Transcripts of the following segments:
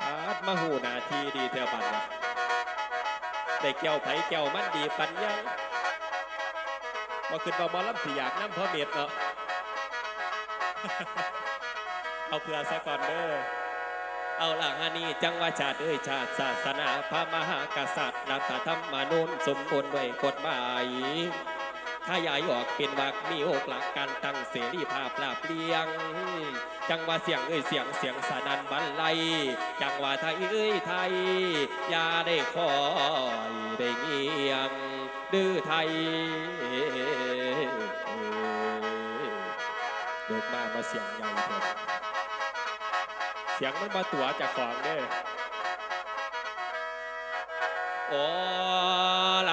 อาดมาหูนาทีดีเทอบันได้แก้วไผ่แก้วมันดีปันยังว่าขึ้นมาบอลำสิอยากน้ำพ่อเม็ดเนาะเอาเพื่อซะก่อนเด้อเอาล่ะฮานี่จังว่าชาติเอ้ยชาติศาสนาพระมหากษัตริย์รัฐธรรมนูญสมบูรณ์ด้วยกฎหมาย ขยายออกเป็นวักมีโอกหลักการตั้งเสรีภาพลาบเลียง จังว่าเสียงเอ้ยเสียงเสียงสนันบรรลัยจังว่าไทยเอ้ยไทยอย่าได้คอยได้เงียงดื้อไทยเดิกมามาเสียงใหญ่เถอะเสียงมันมาตัวจากของเด้อโอ้ล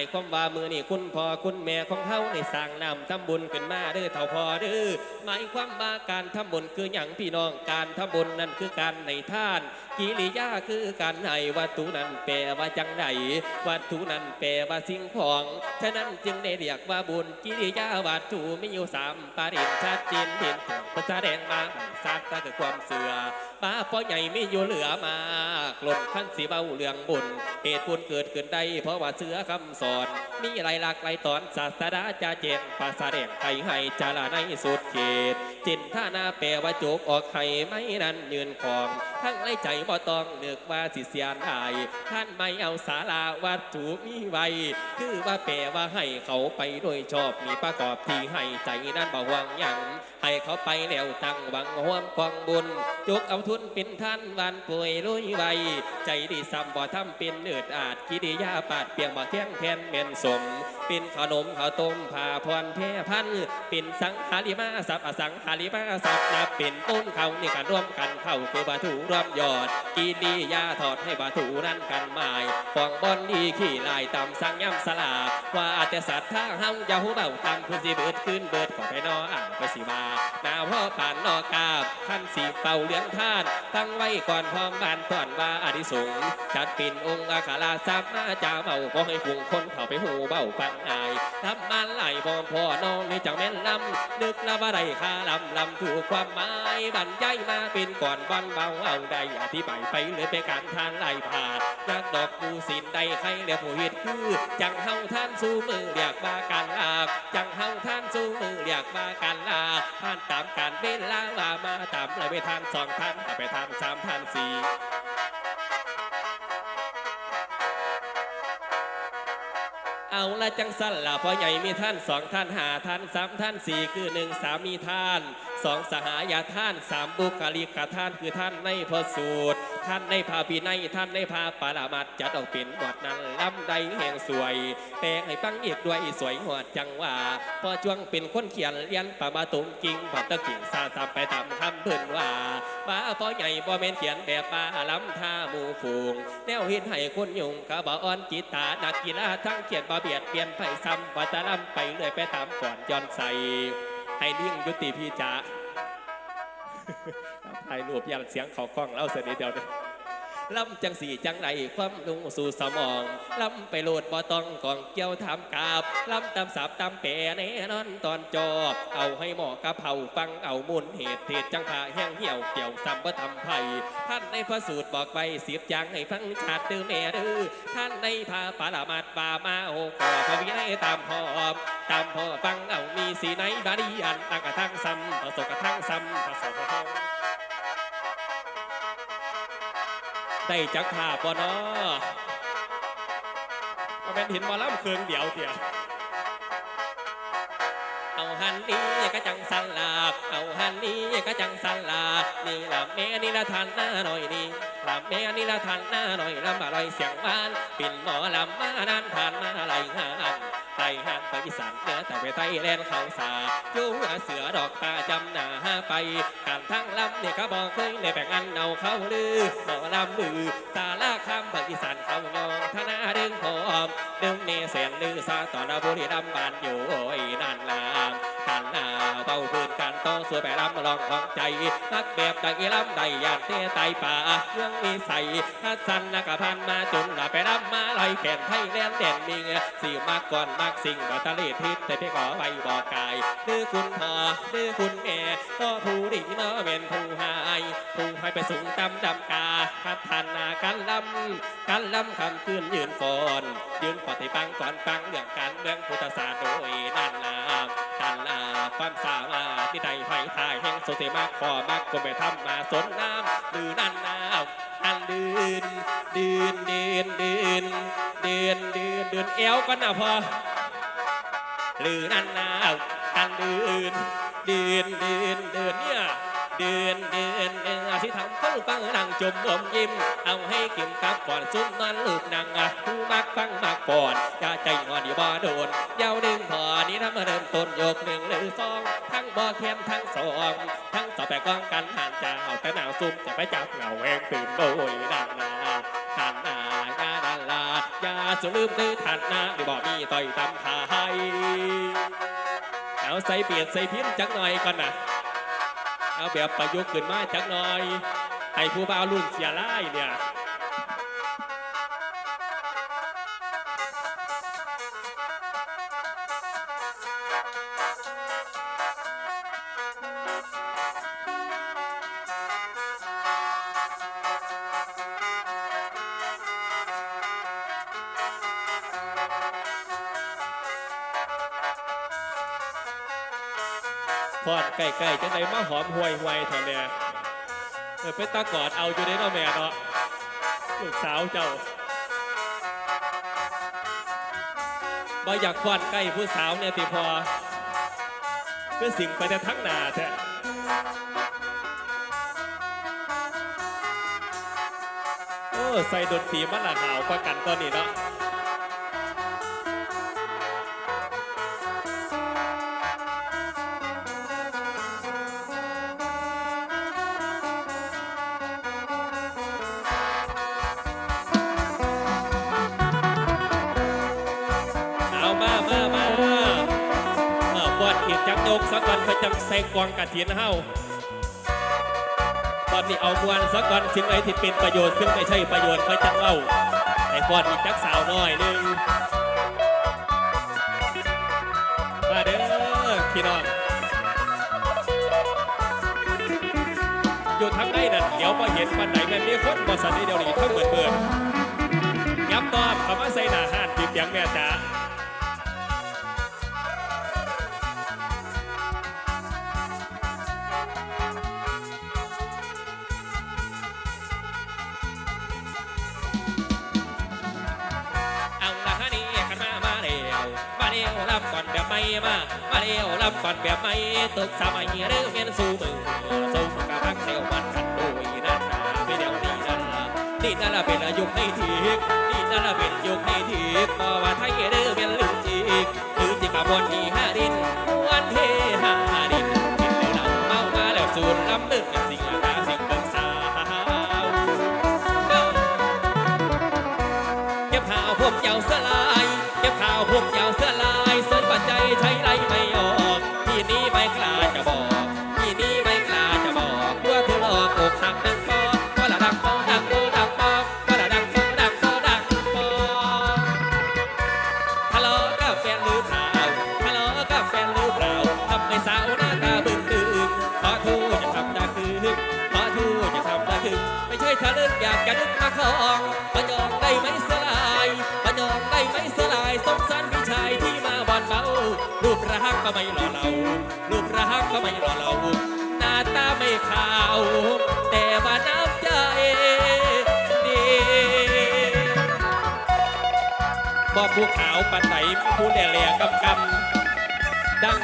ายความว่ามือนี่คุณพ่อคุณแม่ของเฮาในสร้างนำทำบุญขึ้นมาเด้อเท่าพอเด้อหมายความว่าการทำบุญคืออย่างพี่น้องการทำบุญนั่นคือการในท่าน กิริยาคือการให้วัตถุนั้นแปลว่าจังใดวัตถุนั้นแปลว่าสิ่งของฉะนั้นจึงได้เรียกว่าบุญกิริยาวัตถุไมีอยู่สามประเด็นชัดเจนเห็นถึงแสดงมาสร้างตั้งแต่ความเสื่อ ป้าพ่อใหญ่ไม่อยู่เหลือมากล่นขั้นสีเบาเรื่องบุญเหตุบุญเกิดขึ้นได้เพราะว่าเสือคำสอน มีหลายหลักหลายตอนศาสดาจะแจงภาษาแดงไทยให้จาราในสุดเขต จินท่านาแปลว่าจบออกให้ไม่นั้นยืนของ ทั้งไรใจบ่ต้องเลือกว่าสิเสียนอายท่านไม่เอาสาราวัตถุมีไว้คือว่าแปลว่าให้เขาไปโดยชอบมีประกอบที่ให้ใจนั้นบ่หวังยังให้เขาไปแล้วตั้งหวังห่วมกองบุญจุกเอาทุนเป็นท่านวันป่วยลุยไวใจดีซ้ำบ่ทำเป็นเนืดอาจกิริยาปาดเปียงบ่เที่ยงแทนเม่นสม เป็นขนมข้าวต้มผ่าพรแพร่พันเป็นสังหาริมาสับอสังหาริมาสับนับเป็นต้นเขานี่กันร่วมกันเข้าคือบาถูร่วมยอดกิริยาถอดให้บาถูนั้นกันหมายฟองบอนดีขี่ลายตำสังย่ำสลากว่าแต่สัตว์ท่าเฮาอย่าหูเบาตำคุณสิเบิดขึ้นเบิดขอไปนออ่างไปสิมาหนาพ่อป่านนอกาบท่านสีเป่าเลี้ยงท่าน ตั้งไว้ก่อนพร้อมบานตอนว่าอดิสงจัดปิ่นองค์อาคาราซับมาจ่าเบาบ่ให้หุงคนเข้าไปหูเบาฟังอายทำมาไหลบอมพ่อน้องในจังแม่นลำนึกละว่าไรคาลำลำถูกความหมายบรรยายมาเป็นก่อนบอนเบาเอาได้อธิบายไปเลยเป็นการทานไหลผ่านนักดอกปูสินใดใครเรียกผู้เฮ็ดคือ จังเฮาท่านสู้มือเรียกมาการลาจังเฮาท่านสู้มือเรียกมาการลาท่านตามการเวลาว่ามาตามเลยไปทางสองท่านไปทางสามท่านสี่เอาละจังสั้นละพ่อใหญ่มีท่านสองท่านหาท่านสามท่านสี่คือหนึ่งสามีท่าน สองสหายาท่านสามบุคลิกท่านคือท่านในพระสูตร ท่านในพาปีในท่านในพาปารามัดจัดออกเป็นบทนั้นลำใดแห่งสวยแปลงให้ฟังอีกด้วยสวยหัวจังว่าพอจวงเป็นคนเขียนเรียนปามาตุงกิ่งบัตตะกิ่งซาตามไปตามคำเพิ่นว่าป้าพ่อใหญ่บ่แม่นเขียนแบบป้าล้ำท่าหมู่ฝูงแนวเห็นให้คนยุงกะบ่อ่อนจิตตานักกีฬาทั้งเขียนบ่เบียดเปลี่ยนไปซ้ำวัตลำไปเลยไปตามก่อนย้อนใส่ ให้เลี่ยงยุติพี่จ๋าถ่ายรูปยันเสียงเขากล้องเล่าเสยนิทเดียวเด้อลำจังสีจังไรความลุงสู่สมองลำไปโหลดบ่ต้องกองเกี่ยวถามกาบลำตำสับตำแปรแน่นอนตอนจอบเอาให้หมอกระเพราฟังเอามุนเหตุเหตุจังผาแห้งเหี่ยวเกี่ยวซ้ำบ่ทำไผ่ท่านในพระสูตรบอกไว้สิบจังให้ฟังชาติดื้อแม่ดื้อท่านในพาปารามัดบามาโอขอพระวินัยตามพอบ ตามพ่อฟังเอามีสีไหนบาดีอันตั้งกระทั่งซ้ำผสมกระทั่งซ้ำผสมกระทั่งได้จักภาพบ่นอมาเป็นห็นมอลำเคืองเดียวเดียวเอาหันนี้ก็จังสันลาเอาหันนี้ก็จังสันลานี่ละแม่นี่ละทานหน้าหน่อยนี่ละแม่นี่ละทานหน้าหน่อยลำอร่อยเสียงหวานปิ่นหมอลำมานานผ่านมาไหลหาน ไตห่างไปอีสานเหนือแต่ไปไตแลนเขาสาอยู่หัวเสือดอกตาจำหน้าไปการทั้งลำเนี่ยเขาบอกเคยในแบ่งอันเอาเขาลือหมอลำมือตาลาคำภาคอีสานเขายองธนาเดึงหอมดึงเนเสียนลือซาตอนาบุรีดำบานอยู่โอ้ยนั่นลามกันลาเบาพื้น ต้องสวยไปรำลองของใจนักแบบดังอีลำใดยานเตะไตป่าเรื่องมีใส่ถ้าสันนักพันมาจนละไปรำมาลอยแขนไทยแลนเด่นมิงสีมากก่อนมากสิ่งบัตรเลทิศแต่พี่ขอไว้บอกกายดื้อคุณพ่อดื้อคุณแม่ก็ผู้ดีมาเป็นผู้หายผู้ให้ไปสูงดำดำกาพัฒนาการลำการลำคำคืนยืนก่อนยืนปฏิบังก่อนฟังเรื่องการเมืองพุทธศาสตร์โดยนั่นลาการลา ความสามารถที่ใดไฟทายแห่งสุติมากขอมากก็ไม่ทำมาสนน้ำดือนั่นนาวอันดืนดืนดืนดืนดืนดืนดืนเอวกันนะพอหรือนั่นนาวอันดืนดืนดืนดืนเนี่ยเดือนเดือนเดือนที่ทำคนฟังนั่งจมอมยิ้ม เอาให้กิมกับก่อนซุ่มนอนลูกนางอะผู้มักฟังมักก่อนอย่าใจงอนอย่าบ่โดนเย้าดึงพอนี้ทำมาเริ่มต้น มจะไปจับเหงาแหวงตื่นโดยด้านนาท่านนายาดันลาอยาสุลืมดื้อท่านนาหรือบ่มีต่อยตำทายเอาใส่เปลี่ยนใส่พิมจักหน่อยก่อนนะเอาแบบประยุกต์ขึ้นมาจักหน่อยให้ผู้บ่าวรุ่นเสียไล่เนี่ย พอดใกล้ๆจะได้มาหอมห่วยห่วยๆเถอะแม่เออเป็นตากอดเอาอยู่ในเนาะแม่เนาะลูกสาวเจ้าบ่อยากฟอดใกล้ผู้สาวเนี่ยติพอเพื่อสิ่งไปแต่ทั้งหนาแท้โอ้ใส่ดนตรีมันละหาวกว่ากันตอนนี้เนาะ จกยกสักวันพื่อจังใส่กวางกระถินเฮาตอนนี้เอามวนสักวันสิ่งไหนที่เป็นประโยชน์ซึ่งไม่ใช่ประโยชน์พื่อจังเล่าไอ้ปวดอีกจักสาวน้อยหนึ่งมาเด้อพี่น้องอยู่ทางใดนั่นเดี๋ยวพอเห็นปันไหนแม่มีคนบอสันนี่เดี๋ยวนี้ทั้งเหมือนเบิดยับตอบคำว่าใส่หน้าห้านติดยังแม่จ๋า แบบไม่มา มาเร็วรับก่อนแบบไม่ตึกสมัยเรื่องเมียนสู้มือสู้มือกับพักเซลมันขันโดยนั่นนะไม่เดี๋ยวนี้นั่นละนี่นั่นละเป็นยุในทีกนี่นั่นละเป็นยุคในทีกพอว่าไทยเรื่องเมียนลืมจีกลืมจีกับวนนี้ห้าดินวันเฮห้าดินกินแล้าเมามาแล้วสูดลำลึก นึกมาคองปะยองได้ไหมสลายปะยองได้ไหมสลายสงสารพี่ชายที่มาบอนเบารูปร่างก็ไม่หล่อเรารูปร่างก็ไม่หล่อเราหน้าตาไม่ขาว แต่ว่าน้ำใจดีบอกผู้ขาวปันไหนผู้แหล่แหล่กำกำดัง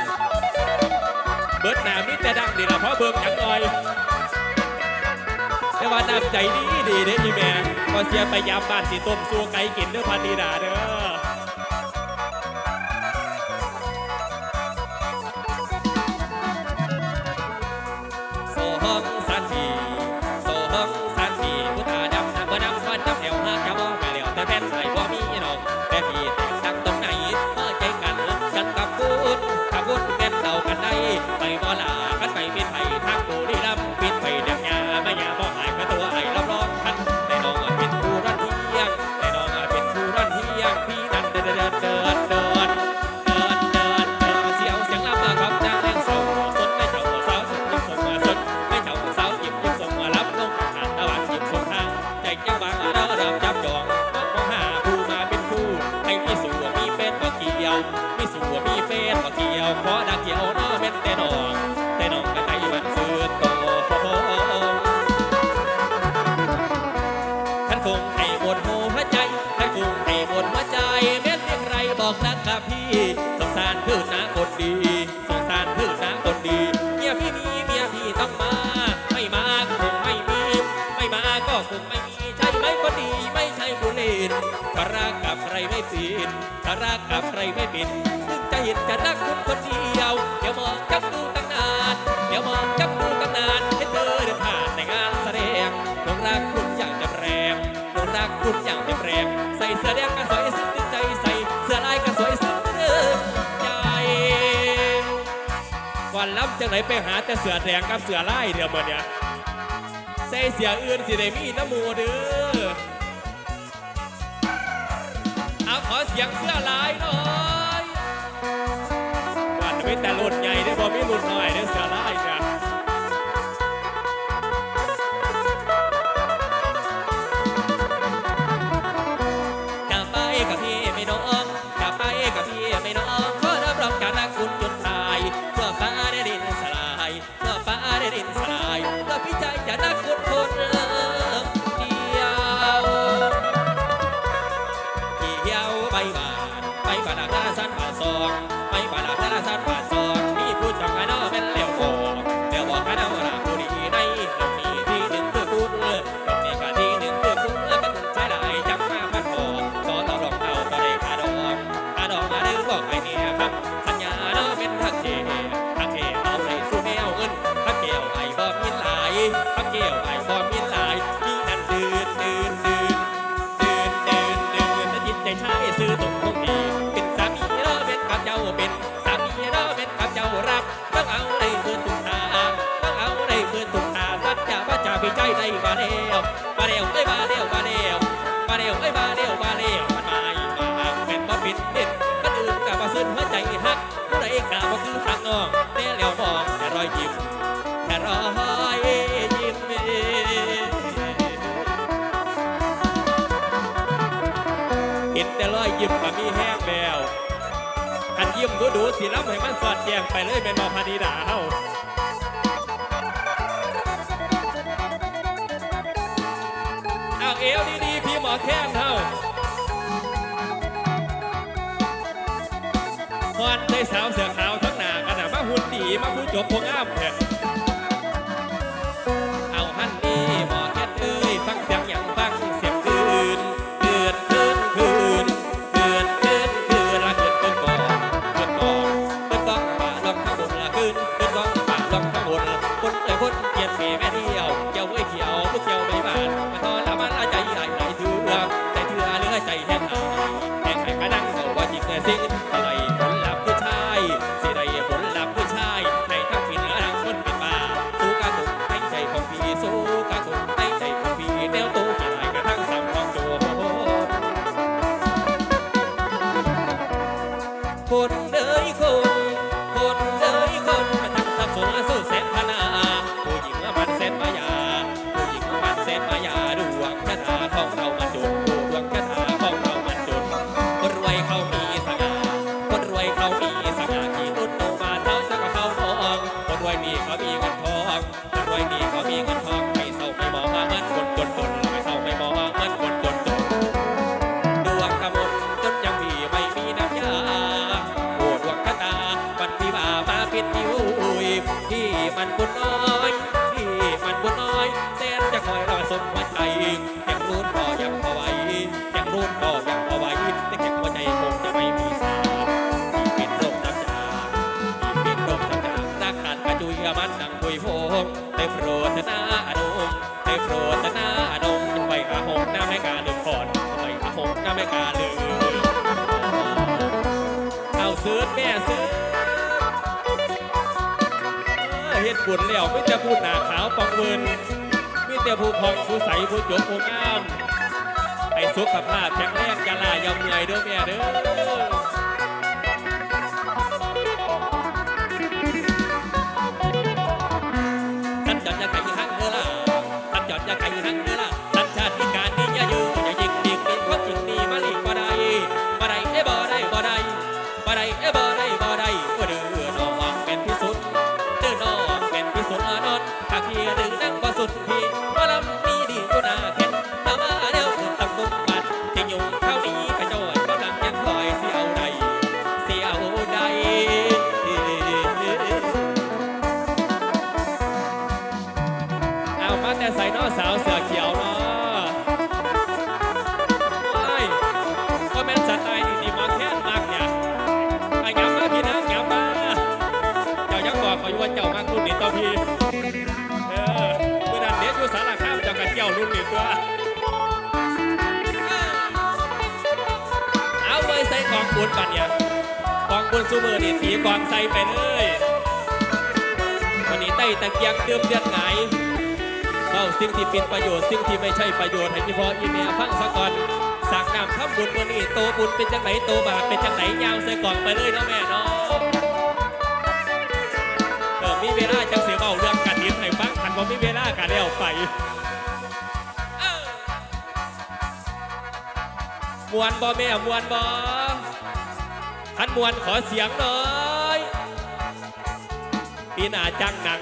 เบิดหนามิแต่ดังดีละเพราะเบิ่งจังหน่อย แต่ว่าน้ำใจดีดีเด้ออีแม่ก็เสียไปยามบ้านสิต้มสู้ไก่กินเด้อพันนีดาเด้อ ขอดักเกี่ยว ถ้ารักกับใครไม่ปิดถ้ารักกับใครไม่ผิดถึงจะเห็นจะรักคุณคนเดียวเดี๋ยวมองจับดูตั้งนานเดี๋ยวมองจับดูตั้งนานให้เธอเดินผ่านในงานแสดงน้องรักคุณอย่างเต็มแรงน้องรักคุณอย่างเต็มแรงใส่เสื้อแดงกันสวยสุดใจใส่เสื้อลายกันสวยสุดเดิมใจก่อนรับจากไหนไปหาแต่เสื้อแดงกับเสื้อลายเดี๋ยวเมื่อเนี้ยใส่เสื้ออื่นสิได้มีน้ำมูเด้อ เสียงเสื้อลายหน่อยวันวิแต่รุ่นใหญ่ ยิ้มมีแห้งแล้วอันยิ้มดูดูสีล้ำให้มันสอดแยงไปเลยเป็นบอพานีดาเฮาเอาเอวดีๆพี่หมอแค้นเฮาฮอนได้สาวเสือขาวทั้งหนากันนะมาหุ่นดีมาผู้จบพวงอ้ามแท้ รวยมีเขามีเงินทองถ้าวยมีเขามีเงินทองไม่เศร้าไม่มองว่าเงินคนจนจนลอย ดบุญแล้วไม่จะพูดหนาขาวปังเวินไม่แต่ผู้พองผู้ใสผู้จบผู้งามไอ้สุขภาพแข็งแรงยาลายยำใหญ่เด้อแม่เด้อ สาวเสือเขียวเนาะไม่ก็แม่นสไตล์อยู่ดีมาแค่นักเนี่ยไอ้งับมาพี่นะงับมาเจ้ายังบอกขออยู่ว่าเจ้ามากรุ่นนี้ต่อพี่เออเมื่อนั้นเด็กอยู่สารข้ามเจ้ากระเจียวรุ่นนี้ตัวเอาเลยใส่ของบุญปันเนี่ยกองบุญซูเมอร์นี่สีกองใส่ไปเลยวันนี้ไต่ตะเกียงเติมเดือดไง เล่าสิ่งที่เป็นประโยชน์สิ่งที่ไม่ใช่ประโยชน์ให้พี่พ่ออีเมียฟังสะก่อนสั่งน้ำทำบุญวันนี้โตบุญเป็นจังไหนโตบาปเป็นจังไหนยาวใส่กล่องไปเลยเนาะแม่เนาะเออมีเวลาจังเสียเบาเรื่องกันดินให้ฟังขันว่ามีเวลากันแล้วไปมวนบ่แม่มวนบ่ขันมวนขอเสียงหน่อยปีหน้าจังหนัง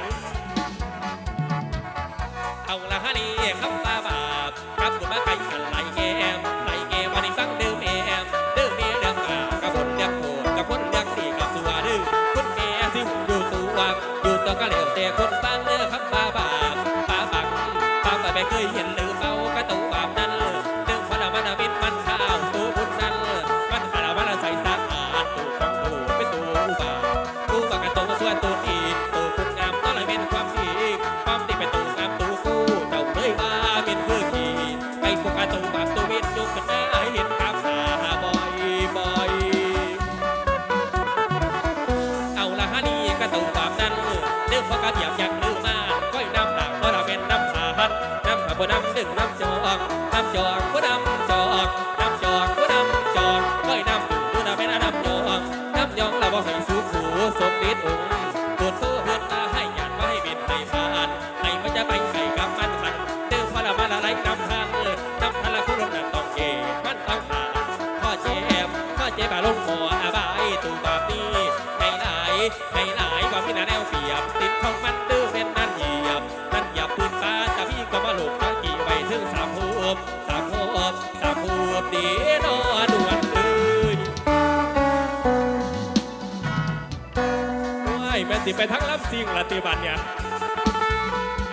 ไปทั้งลำซิงละตีบันเนี่ย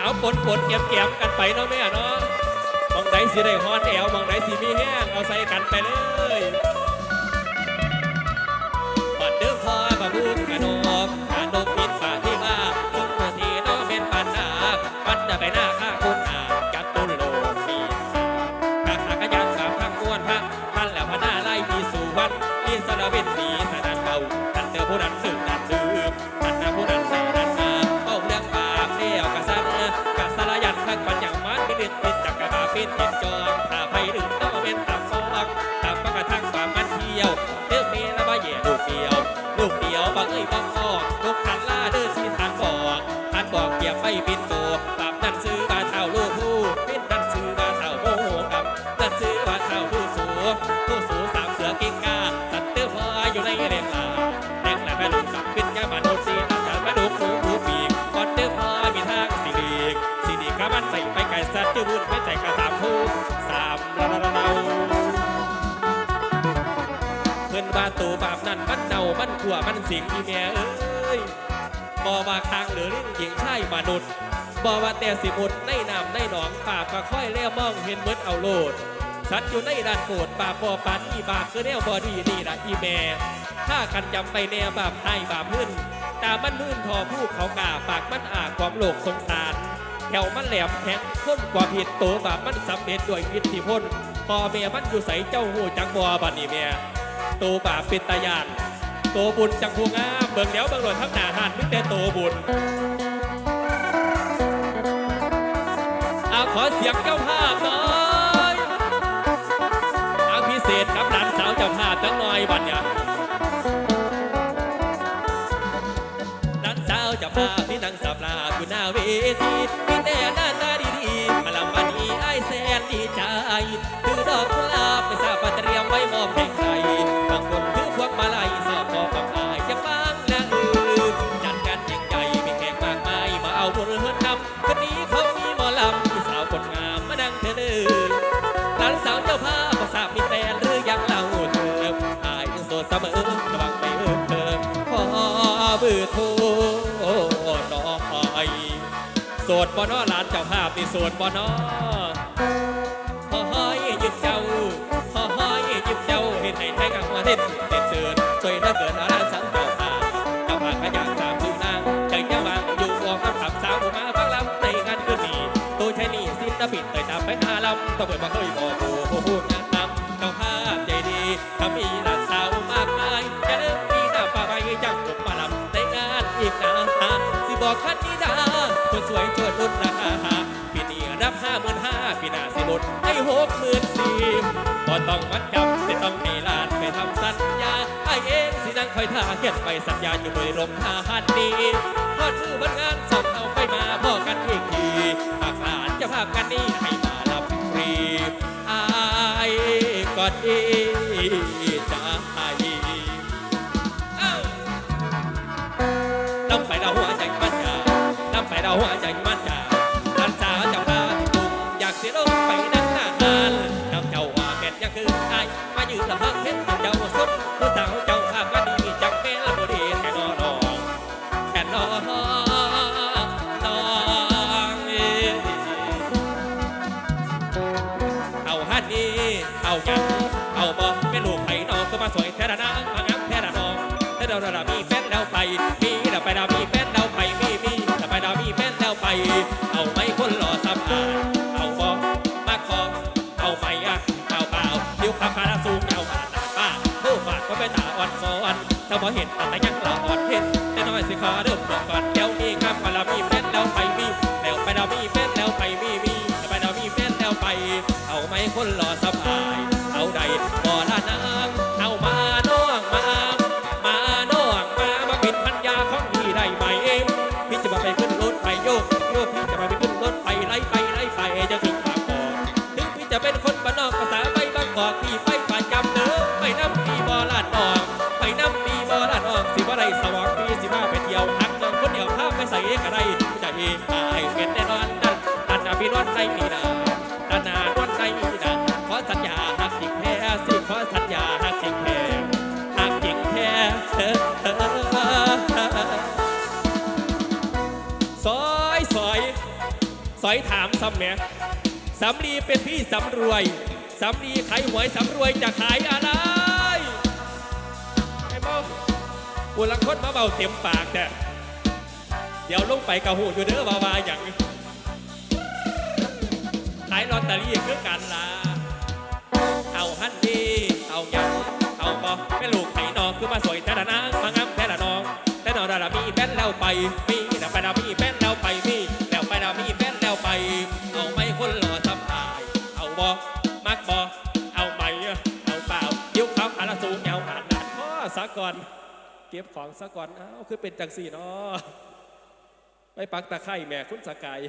เอาปนปนเก็บเก็บกันไปเนาะแม่เนาะมองไหนสิได้ฮอนแอวมองไหนสิมีแห้งเอาใส่กันไปเลยปัดเดือพอบะบุญกระนกกระนกปิดปาที่ว่าลงตีน้องเป็นปันนาปันจะไปหน้าข้าคุณอาจากตุนโลมีกะขากระยันสามข้งม้วนพระท่านแล้วพระหน้าไล่มีสู่วันมีสรวินมีสนัน มันสิงอีแม่เอ้ยบ่ว่าคางหรือลิ้นหญิงชายมนุษย์บ่ว่าแต่สิมุดในน้ำในหนองปากก็ค่อยแล้วมองเห็นเมือนเอาโลด สัตว์อยู่ในด้านโกรธบาปบ่ปานอีบาปคือแนวบอดีนี่ละอีแม่ถ้ากันจำไปแนวบาปให้บาปพื้นตามันมื่นทอผู้เขากาปากมันอาความโลกสงสารแถวมันแหลมแข็งค้นกว่าผิดโตบาปมันสำเร็จด้วยอิทธิพลพ่อแม่มันอยู่ใสเจ้าหูจังบัวบัดนี้แม่โตบาปเป็นตายาน โตบุญจังพวงามเบิ่งเดี๋ยวเบิ่งหลดทับหนาหันมิแต่โตบุญเอาขอเสียงเจ้าภาพหน่อยเอาพิเศษกับหลานสาวเจ้าภาพจังหน่อยบัดเนี่ยหลานสาวเจ้าภาพที่นั่งสับลาอยู่หน้าเวทีมีแต่หน้าตาดีๆมาลำวันนี้ไอ้ายแสนดีใจถือดอกกุหลาบไปทราบว่าเตรียมไว้มอบให้ใครบางคน บอนอหลานเจ้าภาพนี่โสดบอนอพอห้อยยึดเจ้าพอห้อยยึดเจ้าเห็นให้แท้กับหัวเด็ดเด็ดเตือนช่วยเหลือเกินอาราสังเจ้าพาเจ้าภาขยันสามดูนางใจแก้วางอยู่วงน้ำขับสาวมาฟังลำในงานคืนนี้ตัวใช้นี่สิ้นตะปิดเตยตามไปหาลำต้องเปิดมาเคยบอกผู้ผู้พูดงานนำเจ้าภาพใจดีถ้ามีหนส ต้องมัดจำไม่ต้องให้ลานไปทำสัญญาไอเองสินั่งคอยท่าเขียนไปสัญญาอยู่โดยลมทหารนี้ทอดมือวันงานสอบเอาไปมาพ่อกันอีกทีหากหลานจะภาพกันนี้ให้มารับฟรีไอายก็ดีใจเอ้านำไปเราหัวใจมันจานำไปเราหัวใจมันจาลันสาวจ้าตาที่กอยากเสียลง ละนางมางามแท้ละนองถ้าเราเรามีแฟนแล้วไป มีเราไปเรามีแฟนแล้วไป มีมีเราไปเรามีแฟนแล้วไป เอาไม่คนหล่อซ้ำอาเอาบอมาคอเอาไม่อะเอาเปล่าผิวขาวขาสูงยาวขนาป้าโอ้บาดก็เป็นตาอ่อนซ้อนถ้าพอเห็นแต่ยังละอ่อนเห็นแต่น้อยสิขอเริ่มบอกก่อนเดี๋ยวนี้ครับว่าเรามีแฟนแล้วไปมีแล้วไปเรามีแฟนแล้วไปมีมีเราไปเรามีแฟนแล้วไป เอาไม่คนหล่อำแม่สำลีเป็นพี่สำรวยสำลีขายหวยสำรวยจะขายอะไรไอ้เมาอุลังคนมาเบาเต็มปากแต่เดี๋ยวลงไปกระหูอยู่เด้อวาวาอย่างขายลอตเตอรี่คือกันล่ะเอาฮันดีเอาหยังเอาบอเป็นลูกไข่นองคือมาสวยแต่ละนางมางามแต่ละน้องแต่นอนดารามีแฟนแล้วไปมีแต่ไปดามีแฟนะก่อน เก็บของสะก่อน เอ้าคือเป็นจังสี่เนาะไปปักตะไคร่แม่คุณสกาย